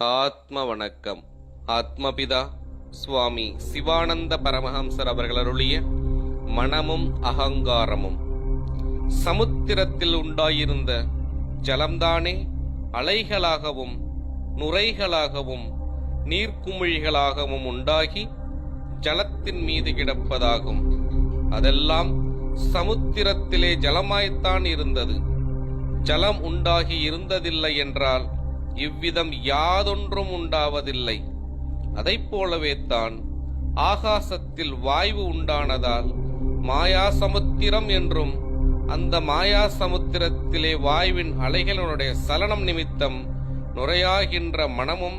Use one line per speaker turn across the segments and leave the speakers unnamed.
ஆத்ம வணக்கம் ஆத்மபிதா சுவாமி சிவானந்த பரமஹம்சர் அவர்கள் அருளிய மனமும் அகங்காரமும். சமுத்திரத்தில் உண்டாயிருந்த ஜலம்தானே அலைகளாகவும் நுரைகளாகவும் நீர்க்குமிழிகளாகவும் உண்டாகி ஜலத்தின் மீது கிடப்பதாகும். அதெல்லாம் சமுத்திரத்திலே ஜலமாய்த்தான் இருந்தது. ஜலம் உண்டாகி இருந்ததில்லை என்றால் இவ்விதம் யாதொன்றும் உண்டாவதில்லை. அதைப் போலவே தான் ஆகாசத்தில் வாய்வு உண்டானதால் மாயா சமுத்திரம் என்றும் அந்த மாயா சமுத்திரத்திலே வாயுவின் அலைகளுடைய சலனம் நிமித்தம் நுரையாகின்ற மனமும்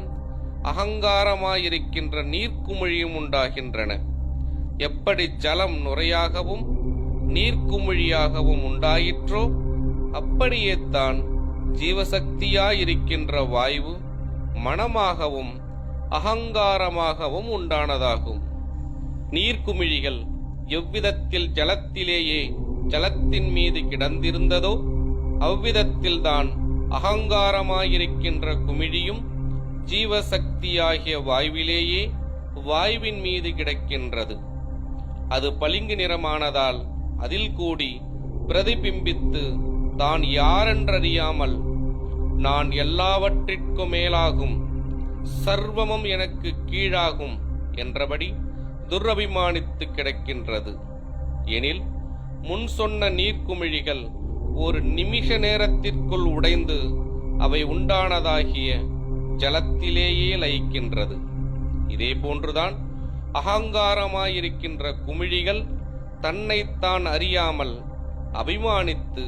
அகங்காரமாயிருக்கின்ற நீர்க்குமிழியும் உண்டாகின்றன. எப்படி ஜலம் நுரையாகவும் நீர்க்குமிழியாகவும் உண்டாயிற்றோ அப்படியே தான் ஜீவசக்தியாயிருக்கின்ற வாயு மனமாகவும் அகங்காரமாகவும் உண்டானதாகும். நீர்க்குமிழிகள் எவ்விதத்தில் ஜலத்திலேயே ஜலத்தின் மீது கிடந்திருந்ததோ அவ்விதத்தில்தான் அகங்காரமாயிருக்கின்ற குமிழியும் ஜீவசக்தியாகிய வாயுவிலேயே வாய்வின் மீது கிடக்கின்றது. அது பளிங்கு நிறமானதால் அதில் கூடி பிரதிபிம்பித்து தான் யாரென்றறியாமல் நான் எல்லாவற்றிற்கும் மேலாகும் சர்வமும் எனக்கு கீழாகும் என்றபடி துரபிமானித்து கிடக்கின்றது. எனில் முன் சொன்ன நீர்க்குமிழிகள் ஒரு நிமிஷ நேரத்திற்குள் உடைந்து அவை உண்டானதாகிய ஜலத்திலேயே லயிக்கின்றது. இதே போன்றுதான் அகங்காரமாயிருக்கின்ற குமிழிகள் தன்னைத்தான் அறியாமல் அபிமானித்து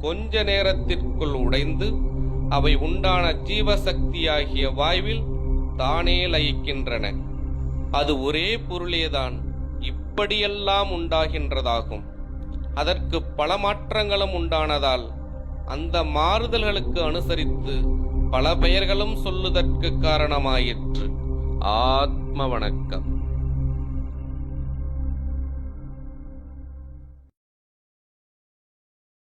கொஞ்ச நேரத்திற்குள் உடைந்து அவை உண்டான ஜீவசக்தியாகிய வாயுவில் தானே லயிக்கின்றன. அது ஒரே பொருளேதான் இப்படியெல்லாம் உண்டாகின்றதாகும். அதற்கு பல மாற்றங்களும் உண்டானதால் அந்த மாறுதல்களுக்கு அனுசரித்து பல பெயர்களும் சொல்லுதற்கு காரணமாயிற்று. ஆத்ம வணக்கம்.